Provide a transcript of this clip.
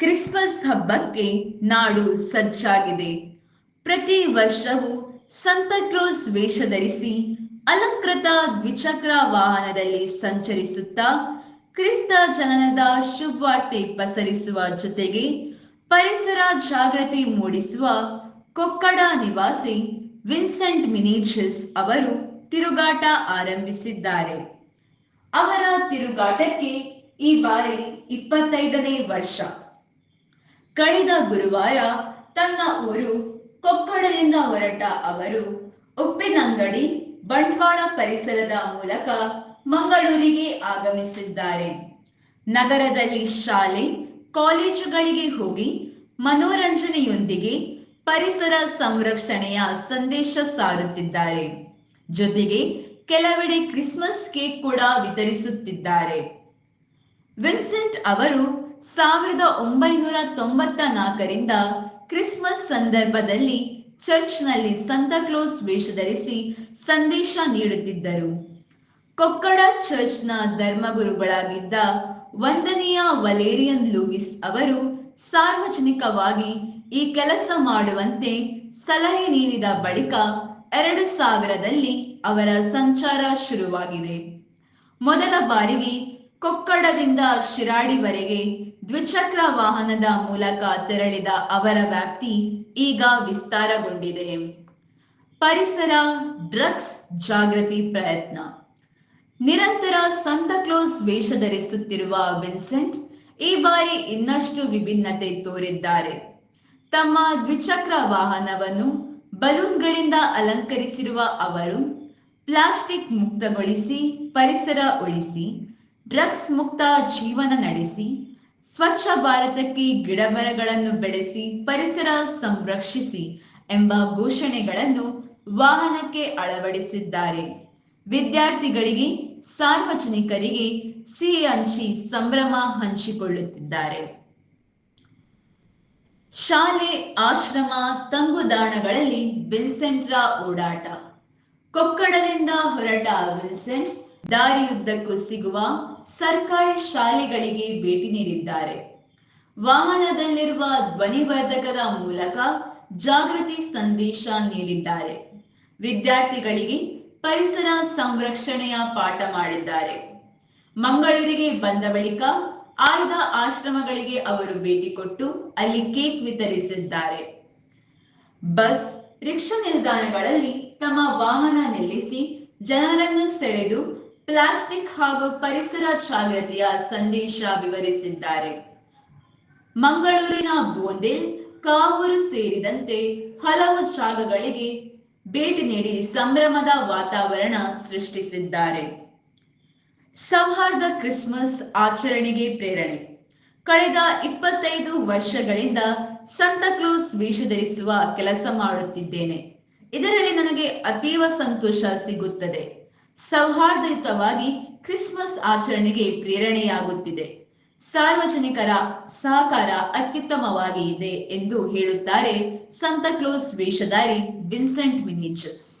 Christmas ಹಬ್ಬಕ್ಕೆ ನಾಡು ಸಜ್ಜಾಗಿದೆ. ಪ್ರತಿ ವರ್ಷವೂ ಸಂತಕ್ಲೋಸ್ ವೇಷ ಧರಿಸಿ ಅಲಂಕೃತ ದ್ವಿಚಕ್ರ ವಾಹನದಲ್ಲಿ ಸಂಚರಿಸುತ್ತಾ ಕ್ರಿಸ್ತ ಜನನದ ಶುಭವಾರ್ತೆ ಪಸರಿಸುವ ಜೊತೆಗೆ ಪರಿಸರ ಜಾಗೃತಿ ಮೂಡಿಸುವ ಕೊಕ್ಕಡ ನಿವಾಸಿ ವಿನ್ಸೆಂಟ್ ಮಿನಿಚಸ್ ಅವರು ತಿರುಗಾಟ ಆರಂಭಿಸಿದ್ದಾರೆ. ಅವರ ತಿರುಗಾಟಕ್ಕೆ ಈ ಬಾರಿ ಇಪ್ಪತ್ತೈದನೇ ವರ್ಷ. ಕಳೆದ ಗುರುವಾರ ತನ್ನ ಊರು ಕೊಕ್ಕಡದಿಂದ ಹೊರಟ ಅವರು ಉಪ್ಪಿನಂಗಡಿ ಬಂಟ್ವಾಳ ಪರಿಸರದ ಮೂಲಕ ಮಂಗಳೂರಿಗೆ ಆಗಮಿಸಿದ್ದಾರೆ. ನಗರದಲ್ಲಿ ಶಾಲೆ, ಕಾಲೇಜುಗಳಿಗೆ ಹೋಗಿ ಮನೋರಂಜನೆಯೊಂದಿಗೆ ಪರಿಸರ ಸಂರಕ್ಷಣೆಯ ಸಂದೇಶ ಸಾರುತ್ತಿದ್ದಾರೆ. ಜೊತೆಗೆ ಕೆಲವೆಡೆ ಕ್ರಿಸ್ಮಸ್ ಕೇಕ್ ಕೂಡ ವಿತರಿಸುತ್ತಿದ್ದಾರೆ. ವಿನ್ಸೆಂಟ್ ಅವರು ಸಾವಿರದ ಒಂಬೈನೂರ ತೊಂಬತ್ತ ನಾಲ್ಕರಿಂದ ಕ್ರಿಸ್ಮಸ್ ಸಂದರ್ಭದಲ್ಲಿ ಚರ್ಚ್ನಲ್ಲಿ ಸಂತಾಕ್ಲೋಸ್ ವೇಷ ಧರಿಸಿ ಸಂದೇಶ ನೀಡುತ್ತಿದ್ದರು. ಕೊಕ್ಕಡ ಚರ್ಚ್ನ ಧರ್ಮಗುರುಗಳಾಗಿದ್ದ ವಂದನೀಯ ವಲೇರಿಯನ್ ಲೂವಿಸ್ ಅವರು ಸಾರ್ವಜನಿಕವಾಗಿ ಈ ಕೆಲಸ ಮಾಡುವಂತೆ ಸಲಹೆ ನೀಡಿದ ಬಳಿಕ ಎರಡು ಸಾವಿರದಲ್ಲಿ ಅವರ ಸಂಚಾರ ಶುರುವಾಗಿದೆ. ಮೊದಲ ಬಾರಿಗೆ ಕೊಕ್ಕಡದಿಂದ ಶಿರಾಡಿವರೆಗೆ ದ್ವಿಚಕ್ರ ವಾಹನದ ಮೂಲಕ ತೆರಳಿದ ಅವರ ವ್ಯಾಪ್ತಿ ಈಗ ವಿಸ್ತಾರಗೊಂಡಿದೆ. ಪರಿಸರ, ಡ್ರಗ್ಸ್ ಜಾಗೃತಿ ಪ್ರಯತ್ನ. ನಿರಂತರ ಸಂತಕ್ಲೋಸ್ ವೇಷ ಧರಿಸುತ್ತಿರುವ ವಿನ್ಸೆಂಟ್ ಈ ಬಾರಿ ಇನ್ನಷ್ಟು ವಿಭಿನ್ನತೆ ತೋರಿದ್ದಾರೆ. ತಮ್ಮ ದ್ವಿಚಕ್ರ ವಾಹನವನ್ನು ಬಲೂನ್ಗಳಿಂದ ಅಲಂಕರಿಸಿರುವ ಅವರು ಪ್ಲಾಸ್ಟಿಕ್ ಮುಕ್ತಗೊಳಿಸಿ ಪರಿಸರ ಉಳಿಸಿ ಡ್ರಗ್ಸ್ ಮುಕ್ತ ಜೀವನ ನಡೆಸಿ, ಸ್ವಚ್ಛ ಭಾರತಕ್ಕೆ ಗಿಡಮರಗಳನ್ನು ಬೆಳೆಸಿ, ಪರಿಸರ ಸಂರಕ್ಷಿಸಿ ಎಂಬ ಘೋಷಣೆಗಳನ್ನು ವಾಹನಕ್ಕೆ ಅಳವಡಿಸಿದ್ದಾರೆ. ವಿದ್ಯಾರ್ಥಿಗಳಿಗೆ, ಸಾರ್ವಜನಿಕರಿಗೆ ಸಿಹಿ ಹಂಚಿ ಸಂಭ್ರಮ ಹಂಚಿಕೊಳ್ಳುತ್ತಿದ್ದಾರೆ. ಶಾಲೆ, ಆಶ್ರಮ ತಂಗುದಾಣಗಳಲ್ಲಿ ವಿನ್ಸೆಂಟ್ರ ಓಡಾಟ. ಕೊಕ್ಕಡದಿಂದ ಹೊರಟ ವಿನ್ಸೆಂಟ್ ದಾರಿಯುದ್ದಕ್ಕೂ ಸಿಗುವ ಸರ್ಕಾರಿ ಶಾಲೆಗಳಿಗೆ ಭೇಟಿ ನೀಡಿದ್ದಾರೆ. ವಾಹನದಲ್ಲಿರುವ ಧ್ವನಿವರ್ಧಕದ ಮೂಲಕ ಜಾಗೃತಿ ಸಂದೇಶ ನೀಡಿದ್ದಾರೆ. ವಿದ್ಯಾರ್ಥಿಗಳಿಗೆ ಪರಿಸರ ಸಂರಕ್ಷಣೆಯ ಪಾಠ ಮಾಡಿದ್ದಾರೆ. ಮಂಗಳೂರಿಗೆ ಬಂದ ಬಳಿಕ ಆಯ್ದ ಆಶ್ರಮಗಳಿಗೆ ಅವರು ಭೇಟಿ ಕೊಟ್ಟು ಅಲ್ಲಿ ಕೇಕ್ ವಿತರಿಸಿದ್ದಾರೆ. ಬಸ್, ರಿಕ್ಷಾ ನಿಲ್ದಾಣಗಳಲ್ಲಿ ತಮ್ಮ ವಾಹನ ನಿಲ್ಲಿಸಿ ಜನರನ್ನು ಸೆಳೆದು ಪ್ಲಾಸ್ಟಿಕ್ ಹಾಗೂ ಪರಿಸರ ಜಾಗೃತಿಯ ಸಂದೇಶ ವಿವರಿಸಿದ್ದಾರೆ. ಮಂಗಳೂರಿನ ಬೋಂದೇಲ್ ಕಾವೂರು ಸೇರಿದಂತೆ ಹಲವು ಜಾಗಗಳಿಗೆ ಭೇಟಿ ನೀಡಿ ಸಂಭ್ರಮದ ವಾತಾವರಣ ಸೃಷ್ಟಿಸಿದ್ದಾರೆ. ಸೌಹಾರ್ದ ಕ್ರಿಸ್ಮಸ್ ಆಚರಣೆಗೆ ಪ್ರೇರಣೆ. ಕಳೆದ ಇಪ್ಪತ್ತೈದು ವರ್ಷಗಳಿಂದ ಸಂತಕ್ಲೂಸ್ ವೇಷ ಧರಿಸುವ ಕೆಲಸ ಮಾಡುತ್ತಿದ್ದೇನೆ. ಇದರಲ್ಲಿ ನನಗೆ ಅತೀವ ಸಂತೋಷ ಸಿಗುತ್ತದೆ. ಸೌಹಾರ್ದಯುತವಾಗಿ ಕ್ರಿಸ್ಮಸ್ ಆಚರಣೆಗೆ ಪ್ರೇರಣೆಯಾಗುತ್ತಿದೆ. ಸಾರ್ವಜನಿಕರ ಸಹಕಾರ ಅತ್ಯುತ್ತಮವಾಗಿ ಇದೆ ಎಂದು ಹೇಳುತ್ತಾರೆ ಸಂತಕ್ಲೋಸ್ ವೇಷಧಾರಿ ವಿನ್ಸೆಂಟ್ ಮಿನಿಚಸ್.